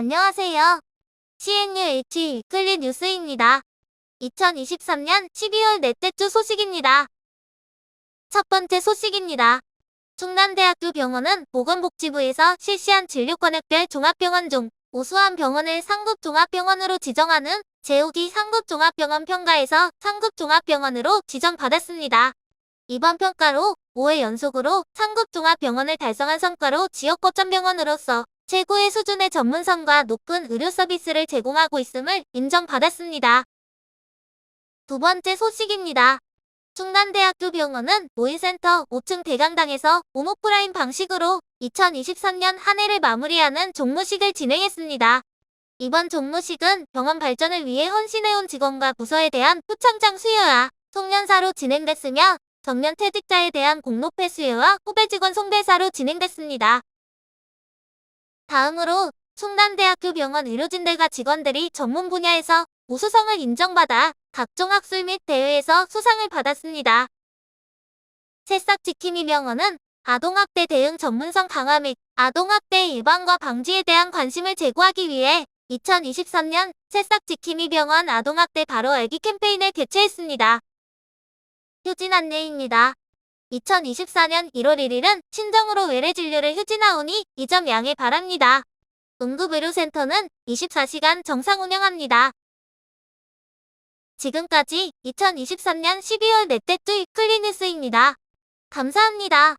안녕하세요. CNUH 위클리 뉴스입니다. 2023년 12월 넷째 주 소식입니다. 첫 번째 소식입니다. 충남대학교 병원은 보건복지부에서 실시한 진료권역별 종합병원 중 우수한 병원을 상급 종합병원으로 지정하는 제5기 상급 종합병원 평가에서 상급 종합병원으로 지정받았습니다. 이번 평가로 5회 연속으로 상급 종합병원을 달성한 성과로 지역 거점 병원으로서 최고의 수준의 전문성과 높은 의료 서비스를 제공하고 있음을 인정받았습니다. 두 번째 소식입니다. 충남대학교 병원은 노인센터 5층 대강당에서 오모프라인 방식으로 2023년 한 해를 마무리하는 종무식을 진행했습니다. 이번 종무식은 병원 발전을 위해 헌신해온 직원과 부서에 대한 표창장 수여와 송년사로 진행됐으며 정년 퇴직자에 대한 공로패 수여와 후배 직원 송배사로 진행됐습니다. 다음으로 충남대학교 병원 의료진들과 직원들이 전문 분야에서 우수성을 인정받아 각종 학술 및 대회에서 수상을 받았습니다. 새싹 지킴이 병원은 아동학대 대응 전문성 강화 및 아동학대 예방과 방지에 대한 관심을 제고하기 위해 2023년 새싹 지킴이 병원 아동학대 바로 알기 캠페인을 개최했습니다. 휴진 안내입니다. 2024년 1월 1일은 친정으로 외래 진료를 휴진하오니 이 점 양해 바랍니다. 응급의료센터는 24시간 정상 운영합니다. 지금까지 2023년 12월 넷째 주 위클리 뉴스입니다. 감사합니다.